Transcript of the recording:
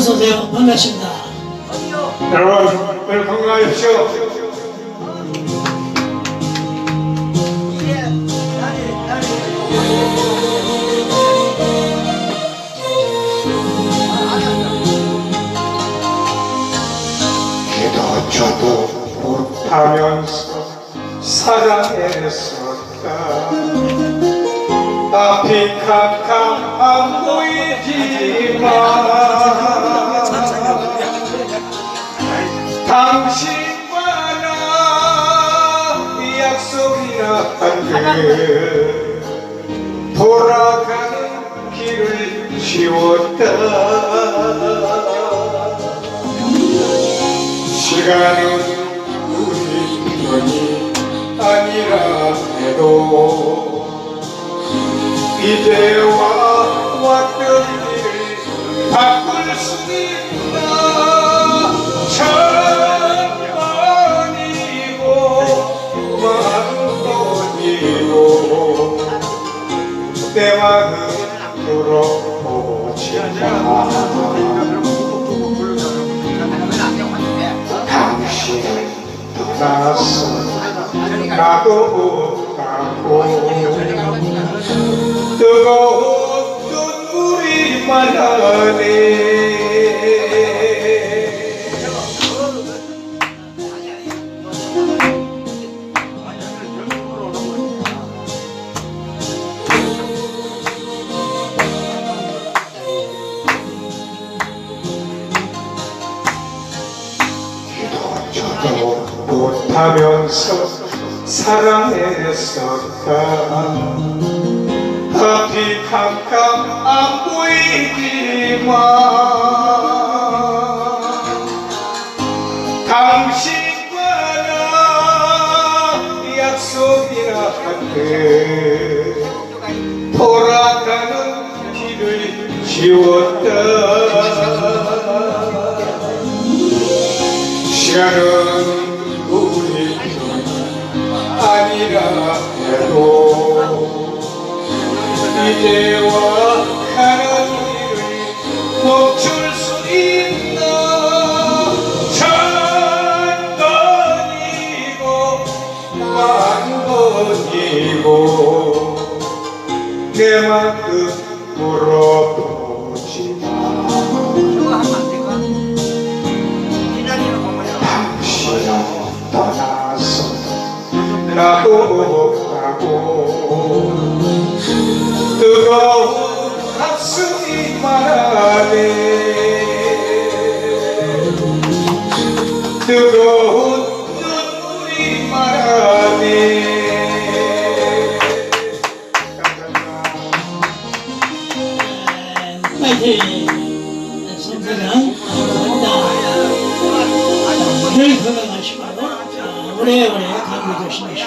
어서 오세요. 반갑습니다. 여러분 늘 건강하십시오. 기도 저도 못하면서 사랑했었다 앞이 캄캄 안 보이지만 돌아가는 길을 지웠다. 시간은 우리 편이 아니라 해도 이제와 왔던 일을 바꿀 수있 내 마음 물어보지 마 당신을 떠나서 나도 가고. 뜨거운 눈물이 말하네 못하면서 사랑했었다 앞이 캄캄 안 보이지만 당신과 나 약속이라 한데 돌아가는 길을 지웠다. 시간은 아니라 해도 이제와 길을 멈출 수 있나? 천 번이고 만 번이고 내 마음 물어보 뜨거운 가슴이 말하네 뜨거운 눈물이 말하네 감사합니다 파이팅! 선생님, 감사합니다. 늘 건강하시고, Buraya buraya. Tam bir başına iş.